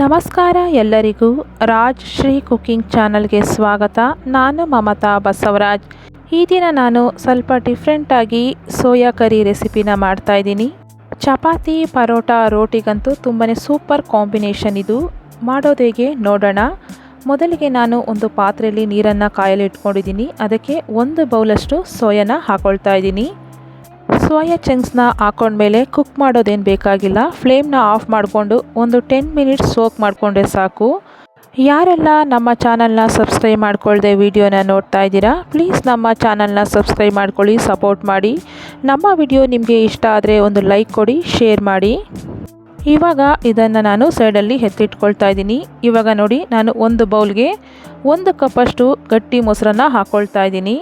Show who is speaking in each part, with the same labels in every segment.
Speaker 1: ನಮಸ್ಕಾರ ಎಲ್ಲರಿಗೂ ರಾಜ್ ಶ್ರೀ ಕುಕಿಂಗ್ ಚಾನಲ್ಗೆ ಸ್ವಾಗತ. ನಾನು ಮಮತಾ ಬಸವರಾಜ್. ಈ ದಿನ ನಾನು ಸ್ವಲ್ಪ ಡಿಫ್ರೆಂಟಾಗಿ ಸೋಯಾ ಕರಿ ರೆಸಿಪಿನ ಮಾಡ್ತಾಯಿದ್ದೀನಿ ಚಪಾತಿ, ಪರೋಟ, ರೋಟಿಗಂತೂ ತುಂಬಾ ಸೂಪರ್ ಕಾಂಬಿನೇಷನ್ ಇದು. ಮಾಡೋದೇಗೆ ನೋಡೋಣ. ಮೊದಲಿಗೆ ನಾನು ಒಂದು ಪಾತ್ರೆಯಲ್ಲಿ ನೀರನ್ನು ಕಾಯಲಿಟ್ಕೊಂಡಿದ್ದೀನಿ ಅದಕ್ಕೆ ಒಂದು ಬೌಲಷ್ಟು ಸೋಯಾನ ಹಾಕ್ಕೊಳ್ತಾ ಇದ್ದೀನಿ. ಸೋಯಾ ಚಂಕ್ಸ್ನ ಹಾಕೊಂಡ್ಮೇಲೆ ಕುಕ್ ಮಾಡೋದೇನು ಬೇಕಾಗಿಲ್ಲ. ಫ್ಲೇಮ್ನ ಆಫ್ ಮಾಡಿಕೊಂಡು ಒಂದು ಟೆನ್ ಮಿನಿಟ್ಸ್ ಸೋಕ್ ಮಾಡಿಕೊಂಡ್ರೆ ಸಾಕು. ಯಾರೆಲ್ಲ ನಮ್ಮ ಚಾನಲ್ನ ಸಬ್ಸ್ಕ್ರೈಬ್ ಮಾಡಿಕೊಳ್ಳದೆ ವಿಡಿಯೋನ ನೋಡ್ತಾ ಇದ್ದೀರಾ ಪ್ಲೀಸ್ ನಮ್ಮ ಚಾನಲ್ನ ಸಬ್ಸ್ಕ್ರೈಬ್ ಮಾಡ್ಕೊಳ್ಳಿ ಸಪೋರ್ಟ್ ಮಾಡಿ. ನಮ್ಮ ವಿಡಿಯೋ ನಿಮಗೆ ಇಷ್ಟ ಆದರೆ ಒಂದು ಲೈಕ್ ಕೊಡಿ ಶೇರ್ ಮಾಡಿ. ಇವಾಗ ಇದನ್ನು ನಾನು ಸೈಡಲ್ಲಿ ಎತ್ತಿಟ್ಕೊಳ್ತಾ ಇದ್ದೀನಿ. ಇವಾಗ ನೋಡಿ, ನಾನು ಒಂದು ಬೌಲ್ಗೆ ಒಂದು ಕಪ್ಪಷ್ಟು ಗಟ್ಟಿ ಮೊಸರನ್ನ ಹಾಕ್ಕೊಳ್ತಾ ಇದ್ದೀನಿ.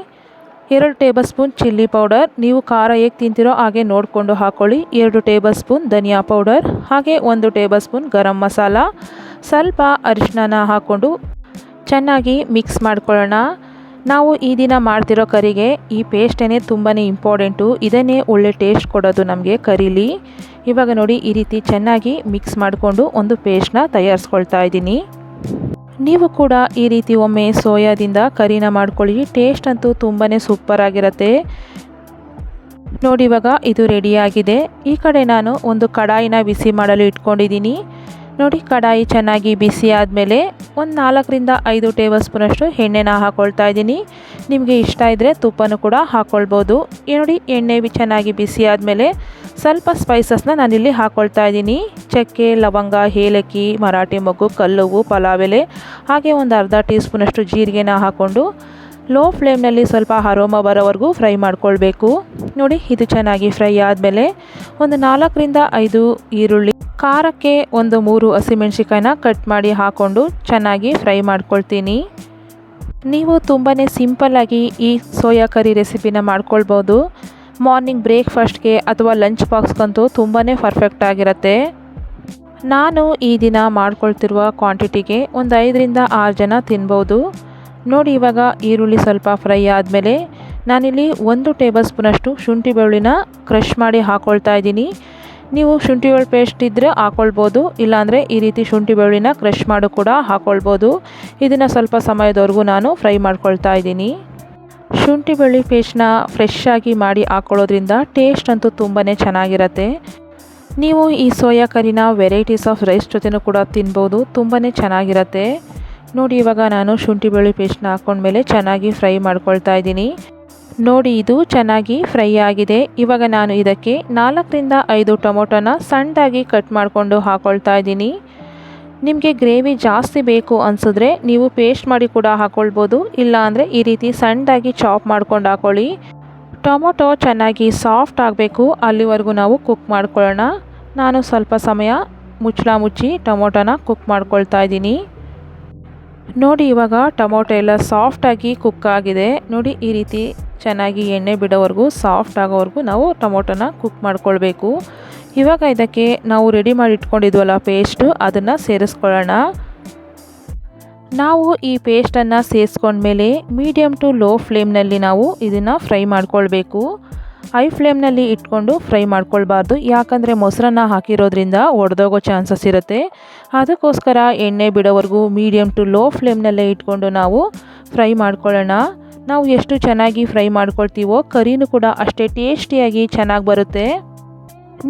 Speaker 1: ಎರಡು ಟೇಬಲ್ ಸ್ಪೂನ್ ಚಿಲ್ಲಿ ಪೌಡರ್. ನೀವು ಖಾರ ಹೇಗೆ ತಿಂತೀರೋ ಹಾಗೆ ನೋಡಿಕೊಂಡು ಹಾಕ್ಕೊಳ್ಳಿ ಎರಡು ಟೇಬಲ್ ಸ್ಪೂನ್ ಧನಿಯಾ ಪೌಡರ್, ಹಾಗೆ ಒಂದು ಟೇಬಲ್ ಸ್ಪೂನ್ ಗರಂ ಮಸಾಲ. ಸ್ವಲ್ಪ ಅರಿಶಿನ ಹಾಕ್ಕೊಂಡು ಚೆನ್ನಾಗಿ ಮಿಕ್ಸ್ ಮಾಡ್ಕೊಳ್ಳೋಣ. ನಾವು ಈ ದಿನ ಮಾಡ್ತಿರೋ ಕರಿಗೆ ಈ ಪೇಸ್ಟೇ ತುಂಬಾ ಇಂಪಾರ್ಟೆಂಟು. ಇದನ್ನೇ ಒಳ್ಳೆ ಟೇಸ್ಟ್ ಕೊಡೋದು ನಮಗೆ ಕರೀಲಿ. ಇವಾಗ ನೋಡಿ ಈ ರೀತಿ ಚೆನ್ನಾಗಿ ಮಿಕ್ಸ್ ಮಾಡಿಕೊಂಡು ಒಂದು ಪೇಸ್ಟ್ನ ತಯಾರಿಸ್ಕೊಳ್ತಾ ಇದ್ದೀನಿ. ನೀವು ಕೂಡ ಈ ರೀತಿ ಒಮ್ಮೆ ಸೋಯಾದಿಂದ ಕರಿನ ಮಾಡ್ಕೊಳ್ಳಿ. ಟೇಸ್ಟ್ ಅಂತೂ ತುಂಬಾ ಸೂಪರ್ ಆಗಿರುತ್ತೆ. ನೋಡಿ ಇವಾಗ ಇದು ರೆಡಿಯಾಗಿದೆ ಈ ಕಡೆ ನಾನು ಒಂದು ಕಡಾಯಿನ ಬಿಸಿ ಮಾಡಲು ಇಟ್ಕೊಂಡಿದ್ದೀನಿ. ನೋಡಿ ಕಡಾಯಿ ಚೆನ್ನಾಗಿ ಬಿಸಿ ಆದಮೇಲೆ ಒಂದು ನಾಲ್ಕರಿಂದ ಐದು ಟೇಬಲ್ ಸ್ಪೂನಷ್ಟು ಎಣ್ಣೆನ ಹಾಕ್ಕೊಳ್ತಾ ಇದ್ದೀನಿ. ನಿಮಗೆ ಇಷ್ಟ ಇದ್ದರೆ ತುಪ್ಪನೂ ಕೂಡ ಹಾಕ್ಕೊಳ್ಬೋದು ನೋಡಿ ಎಣ್ಣೆ ಚೆನ್ನಾಗಿ ಬಿಸಿ ಆದಮೇಲೆ ಸ್ವಲ್ಪ ಸ್ಪೈಸಸ್ನ ನಾನಿಲ್ಲಿ ಹಾಕ್ಕೊಳ್ತಾ ಇದ್ದೀನಿ. ಚಕ್ಕೆ, ಲವಂಗ, ಏಲಕ್ಕಿ, ಮರಾಠಿ ಮೊಗ್ಗು ಕಲ್ಲುವು ಪಲಾವ್ ಎಲೆ, ಹಾಗೆ ಒಂದು ಅರ್ಧ ಟೀ ಸ್ಪೂನಷ್ಟು ಜೀರಿಗೆನ ಹಾಕ್ಕೊಂಡು ಲೋ ಫ್ಲೇಮ್ನಲ್ಲಿ ಸ್ವಲ್ಪ ಅರೋಮ ಬರೋವರೆಗೂ ಫ್ರೈ ಮಾಡ್ಕೊಳ್ಬೇಕು. ನೋಡಿ, ಇದು ಚೆನ್ನಾಗಿ ಫ್ರೈ ಆದಮೇಲೆ ಒಂದು ನಾಲ್ಕರಿಂದ ಐದು ಈರುಳ್ಳಿ, ಖಾರಕ್ಕೆ ಒಂದು ಮೂರು ಹಸಿಮೆಣ್ಸಿಕಾಯಿನ ಕಟ್ ಮಾಡಿ ಹಾಕ್ಕೊಂಡು ಚೆನ್ನಾಗಿ ಫ್ರೈ ಮಾಡ್ಕೊಳ್ತೀನಿ. ನೀವು ತುಂಬಾ ಸಿಂಪಲ್ಲಾಗಿ ಈ ಸೋಯಾ ಕರಿ ರೆಸಿಪಿನ ಮಾಡ್ಕೊಳ್ಬೋದು. ಮಾರ್ನಿಂಗ್ ಬ್ರೇಕ್ಫಾಸ್ಟ್ಗೆ ಅಥವಾ ಲಂಚ್ ಬಾಕ್ಸ್ಗಂತೂ ತುಂಬಾ ಪರ್ಫೆಕ್ಟ್ ಆಗಿರುತ್ತೆ. ನಾನು ಈ ದಿನ ಮಾಡ್ಕೊಳ್ತಿರುವ ಕ್ವಾಂಟಿಟಿಗೆ ಒಂದು ಐದರಿಂದ ಆರು ಜನ ತಿನ್ಬೋದು. ನೋಡಿ ಇವಾಗ ಈರುಳ್ಳಿ ಸ್ವಲ್ಪ ಫ್ರೈ ಆದಮೇಲೆ ನಾನಿಲ್ಲಿ ಒಂದು ಟೇಬಲ್ ಸ್ಪೂನಷ್ಟು ಶುಂಠಿ ಬೆಳ್ಳಿನ ಕ್ರಷ್ ಮಾಡಿ ಹಾಕ್ಕೊಳ್ತಾ ಇದ್ದೀನಿ. ನೀವು ಶುಂಠಿ ಬೆಳ್ಳುಳ್ಳಿ ಪೇಸ್ಟ್ ಇದ್ದರೆ ಹಾಕ್ಕೊಳ್ಬೋದು ಇಲ್ಲಾಂದರೆ ಈ ರೀತಿ ಶುಂಠಿ ಬೆಳ್ಳಿನ ಕ್ರಷ್ ಮಾಡು ಕೂಡ ಹಾಕ್ಕೊಳ್ಬೋದು ಇದನ್ನು ಸ್ವಲ್ಪ ಸಮಯದವರೆಗೂ ನಾನು ಫ್ರೈ ಮಾಡ್ಕೊಳ್ತಾ ಇದ್ದೀನಿ. ಶುಂಠಿ ಬೆಳ್ಳುಳ್ಳಿ ಪೇಸ್ಟ್ನ ಫ್ರೆಶ್ ಆಗಿ ಮಾಡಿ ಹಾಕ್ಕೊಳ್ಳೋದ್ರಿಂದ ಟೇಸ್ಟ್ ಅಂತೂ ತುಂಬಾ ಚೆನ್ನಾಗಿರುತ್ತೆ. ನೀವು ಈ ಸೋಯಾ ಕರಿನ ವೆರೈಟೀಸ್ ಆಫ್ ರೈಸ್ ಜೊತೆನೂ ಕೂಡ ತಿನ್ಬೋದು ತುಂಬಾ ಚೆನ್ನಾಗಿರುತ್ತೆ. ನೋಡಿ, ಇವಾಗ ನಾನು ಶುಂಠಿ ಬೆಳ್ಳುಳ್ಳಿ ಪೇಸ್ಟ್ನ ಹಾಕ್ಕೊಂಡ್ಮೇಲೆ ಚೆನ್ನಾಗಿ ಫ್ರೈ ಮಾಡ್ಕೊಳ್ತಾ ಇದ್ದೀನಿ. ನೋಡಿ, ಇದು ಚೆನ್ನಾಗಿ ಫ್ರೈ ಆಗಿದೆ. ಇವಾಗ ನಾನು ಇದಕ್ಕೆ ನಾಲ್ಕರಿಂದ ಐದು ಟೊಮೊಟೊನ ಸಣ್ಣದಾಗಿ ಕಟ್ ಮಾಡಿಕೊಂಡು ಹಾಕ್ಕೊಳ್ತಾ ಇದ್ದೀನಿ. ನಿಮಗೆ ಗ್ರೇವಿ ಜಾಸ್ತಿ ಬೇಕು ಅನಿಸಿದ್ರೆ ನೀವು ಪೇಸ್ಟ್ ಮಾಡಿ ಕೂಡ ಹಾಕ್ಕೊಳ್ಬೋದು ಇಲ್ಲಾಂದರೆ ಈ ರೀತಿ ಸಣ್ಣದಾಗಿ ಚಾಪ್ ಮಾಡ್ಕೊಂಡು ಹಾಕ್ಕೊಳ್ಳಿ ಟೊಮೊಟೊ ಚೆನ್ನಾಗಿ ಸಾಫ್ಟ್ ಆಗಬೇಕು. ಅಲ್ಲಿವರೆಗೂ ನಾವು ಕುಕ್ ಮಾಡ್ಕೊಳ್ಳೋಣ. ನಾನು ಸ್ವಲ್ಪ ಸಮಯ ಮುಚ್ಚಳ ಮುಚ್ಚಿ ಟೊಮೊಟೊನ ಕುಕ್ ಮಾಡ್ಕೊಳ್ತಾ ಇದ್ದೀನಿ. ನೋಡಿ, ಇವಾಗ ಟೊಮೊಟೊ ಎಲ್ಲ ಸಾಫ್ಟಾಗಿ ಕುಕ್ ಆಗಿದೆ. ನೋಡಿ, ಈ ರೀತಿ ಚೆನ್ನಾಗಿ ಎಣ್ಣೆ ಬಿಡೋವರೆಗೂ ಸಾಫ್ಟ್ ಆಗೋವರೆಗೂ ನಾವು ಟೊಮೊಟೊನ ಕುಕ್ ಮಾಡ್ಕೊಳ್ಬೇಕು. ಇವಾಗ ಇದಕ್ಕೆ ನಾವು ರೆಡಿ ಮಾಡಿ ಇಟ್ಕೊಂಡಿದ್ವಲ್ಲ ಪೇಸ್ಟು ಅದನ್ನು ಸೇರಿಸ್ಕೊಳ್ಳೋಣ. ನಾವು ಈ ಪೇಸ್ಟನ್ನು ಸೇರಿಸ್ಕೊಂಡ್ಮೇಲೆ ಮೀಡಿಯಮ್ ಟು ಲೋ ಫ್ಲೇಮ್ನಲ್ಲಿ ನಾವು ಇದನ್ನು ಫ್ರೈ ಮಾಡ್ಕೊಳ್ಬೇಕು. ಹೈ ಫ್ಲೇಮ್ನಲ್ಲಿ ಇಟ್ಕೊಂಡು ಫ್ರೈ ಮಾಡ್ಕೊಳ್ಬಾರ್ದು. ಯಾಕಂದರೆ ಮೊಸರನ್ನ ಹಾಕಿರೋದ್ರಿಂದ ಒಡೆದೋಗೋ ಚಾನ್ಸಸ್ ಇರುತ್ತೆ. ಅದಕ್ಕೋಸ್ಕರ ಎಣ್ಣೆ ಬಿಡೋವರೆಗೂ ಮೀಡಿಯಮ್ ಟು ಲೋ ಫ್ಲೇಮ್ನಲ್ಲೇ ಇಟ್ಕೊಂಡು ನಾವು ಫ್ರೈ ಮಾಡ್ಕೊಳ್ಳೋಣ. ನಾವು ಎಷ್ಟು ಚೆನ್ನಾಗಿ ಫ್ರೈ ಮಾಡ್ಕೊಳ್ತೀವೋ ಕರಿನೂ ಕೂಡ ಅಷ್ಟೇ ಟೇಸ್ಟಿಯಾಗಿ ಚೆನ್ನಾಗಿ ಬರುತ್ತೆ.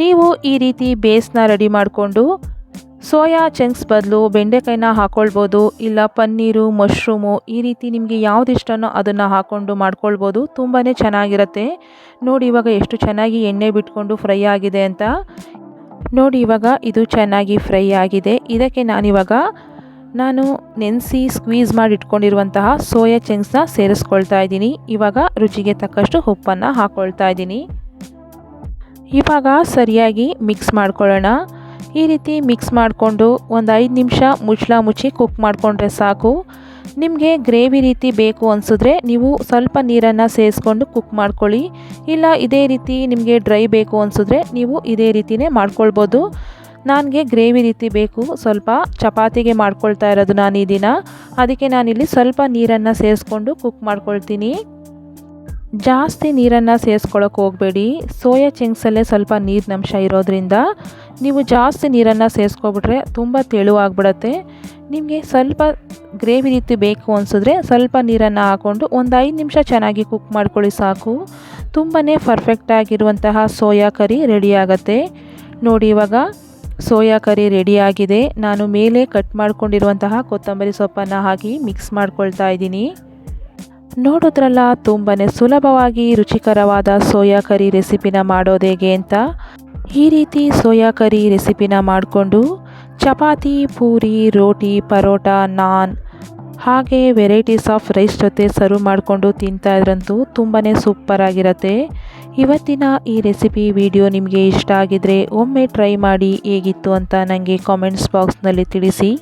Speaker 1: ನೀವು ಈ ರೀತಿ ಬೇಸ್ನ ರೆಡಿ ಮಾಡಿಕೊಂಡು ಸೋಯಾ ಚಂಕ್ಸ್ ಬದಲು ಬೆಂಡೆಕಾಯಿನ ಹಾಕ್ಕೊಳ್ಬೋದು ಇಲ್ಲ ಪನ್ನೀರು, ಮಶ್ರೂಮು, ಈ ರೀತಿ ನಿಮಗೆ ಯಾವ್ದು ಇಷ್ಟನೋ ಅದನ್ನು ಹಾಕ್ಕೊಂಡು ಮಾಡ್ಕೊಳ್ಬೋದು ತುಂಬಾ ಚೆನ್ನಾಗಿರುತ್ತೆ. ನೋಡಿ ಇವಾಗ ಎಷ್ಟು ಚೆನ್ನಾಗಿ ಎಣ್ಣೆ ಬಿಟ್ಕೊಂಡು ಫ್ರೈ ಆಗಿದೆ ಅಂತ. ನೋಡಿ ಇವಾಗ ಇದು ಚೆನ್ನಾಗಿ ಫ್ರೈ ಆಗಿದೆ. ಇದಕ್ಕೆ ನಾನಿವಾಗ ನಾನು ನೆನೆಸಿ ಸ್ಕ್ವೀಸ್ ಮಾಡಿ ಇಟ್ಕೊಂಡಿರುವಂತಹ ಸೋಯಾ ಚಂಕ್ಸ್ನ ಸೇರಿಸ್ಕೊಳ್ತಾ ಇದ್ದೀನಿ. ಇವಾಗ ರುಚಿಗೆ ತಕ್ಕಷ್ಟು ಉಪ್ಪನ್ನು ಹಾಕ್ಕೊಳ್ತಾ ಇದ್ದೀನಿ. ಇವಾಗ ಸರಿಯಾಗಿ ಮಿಕ್ಸ್ ಮಾಡ್ಕೊಳ್ಳೋಣ. ಈ ರೀತಿ ಮಿಕ್ಸ್ ಮಾಡಿಕೊಂಡು ಒಂದು ಐದು ನಿಮಿಷ ಮುಚ್ಚಳ ಮುಚ್ಚಿ ಕುಕ್ ಮಾಡಿಕೊಂಡ್ರೆ ಸಾಕು. ನಿಮಗೆ ಗ್ರೇವಿ ರೀತಿ ಬೇಕು ಅನಿಸಿದ್ರೆ ನೀವು ಸ್ವಲ್ಪ ನೀರನ್ನು ಸೇರಿಸ್ಕೊಂಡು ಕುಕ್ ಮಾಡ್ಕೊಳ್ಳಿ. ಇಲ್ಲ ಇದೇ ರೀತಿ ನಿಮಗೆ ಡ್ರೈ ಬೇಕು ಅನಿಸಿದ್ರೆ ನೀವು ಇದೇ ರೀತಿಯೇ ಮಾಡ್ಕೊಳ್ಬೋದು. ನನಗೆ ಗ್ರೇವಿ ರೀತಿ ಬೇಕು, ಸ್ವಲ್ಪ ಚಪಾತಿಗೆ ಮಾಡ್ಕೊಳ್ತಾ ಇರೋದು ನಾನು ಈ ದಿನ. ಅದಕ್ಕೆ ನಾನಿಲ್ಲಿ ಸ್ವಲ್ಪ ನೀರನ್ನು ಸೇರಿಸ್ಕೊಂಡು ಕುಕ್ ಮಾಡ್ಕೊಳ್ತೀನಿ. ಜಾಸ್ತಿ ನೀರನ್ನು ಸೇರಿಸ್ಕೊಳ್ಳೋಕೆ ಹೋಗಬೇಡಿ. ಸೋಯಾ ಚಿಂಗ್ಸಲ್ಲೇ ಸ್ವಲ್ಪ ನೀರಿನಂಶ ಇರೋದ್ರಿಂದ ನೀವು ಜಾಸ್ತಿ ನೀರನ್ನು ಸೇರಿಸ್ಕೊಬಿಟ್ರೆ ತುಂಬ ತೆಳುವಾಗ್ಬಿಡತ್ತೆ. ನಿಮಗೆ ಸ್ವಲ್ಪ ಗ್ರೇವಿ ರೀತಿ ಬೇಕು ಅನಿಸಿದ್ರೆ ಸ್ವಲ್ಪ ನೀರನ್ನು ಹಾಕ್ಕೊಂಡು ಒಂದು ಐದು ನಿಮಿಷ ಚೆನ್ನಾಗಿ ಕುಕ್ ಮಾಡ್ಕೊಳ್ಳಿ ಸಾಕು. ತುಂಬಾ ಪರ್ಫೆಕ್ಟಾಗಿರುವಂತಹ ಸೋಯಾ ಕರಿ ರೆಡಿ ಆಗುತ್ತೆ. ನೋಡಿ ಇವಾಗ ಸೋಯಾ ಕರಿ ರೆಡಿಯಾಗಿದೆ ನಾನು ಮೇಲೆ ಕಟ್ ಮಾಡ್ಕೊಂಡಿರುವಂತಹ ಕೊತ್ತಂಬರಿ ಸೊಪ್ಪನ್ನು ಹಾಕಿ ಮಿಕ್ಸ್ ಮಾಡ್ಕೊಳ್ತಾ ಇದ್ದೀನಿ. ನೋಡೋದ್ರಲ್ಲ ತುಂಬಾ ಸುಲಭವಾಗಿ ರುಚಿಕರವಾದ ಸೋಯಾ ಕರಿ ರೆಸಿಪಿನ ಮಾಡೋದೇಗೆ ಅಂತ? ಈ ರೀತಿ ಸೋಯಾ ಕರಿ ರೆಸಿಪಿನ ಮಾಡಿಕೊಂಡು ಚಪಾತಿ, ಪೂರಿ, ರೋಟಿ, ಪರೋಟ, ನಾನ್ ಹಾಗೆ ವೆರೈಟೀಸ್ ಆಫ್ ರೈಸ್ ಜೊತೆ ಸರ್ವ್ ಮಾಡಿಕೊಂಡು ತಿಂತಾ ಇದ್ರಂತೂ ತುಂಬಾ ಸೂಪರಾಗಿರುತ್ತೆ ಇವತ್ತಿನ ಈ ರೆಸಿಪಿ ವಿಡಿಯೋ ನಿಮಗೆ ಇಷ್ಟ ಆಗಿದರೆ ಒಮ್ಮೆ ಟ್ರೈ ಮಾಡಿ ಹೇಗಿತ್ತು ಅಂತ ನನಗೆ ಕಾಮೆಂಟ್ಸ್ ಬಾಕ್ಸ್ನಲ್ಲಿ ತಿಳಿಸಿ.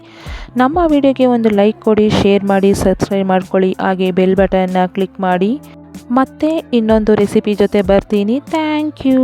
Speaker 1: ನಮ್ಮ ವಿಡಿಯೋಗೆ ಒಂದು ಲೈಕ್ ಕೊಡಿ, ಶೇರ್ ಮಾಡಿ, ಸಬ್ಸ್ಕ್ರೈಬ್ ಮಾಡ್ಕೊಳ್ಳಿ. ಹಾಗೆ ಬೆಲ್ ಬಟನ್ನ ಕ್ಲಿಕ್ ಮಾಡಿ. ಮತ್ತೆ ಇನ್ನೊಂದು ರೆಸಿಪಿ ಜೊತೆ ಬರ್ತೀನಿ. Thank you.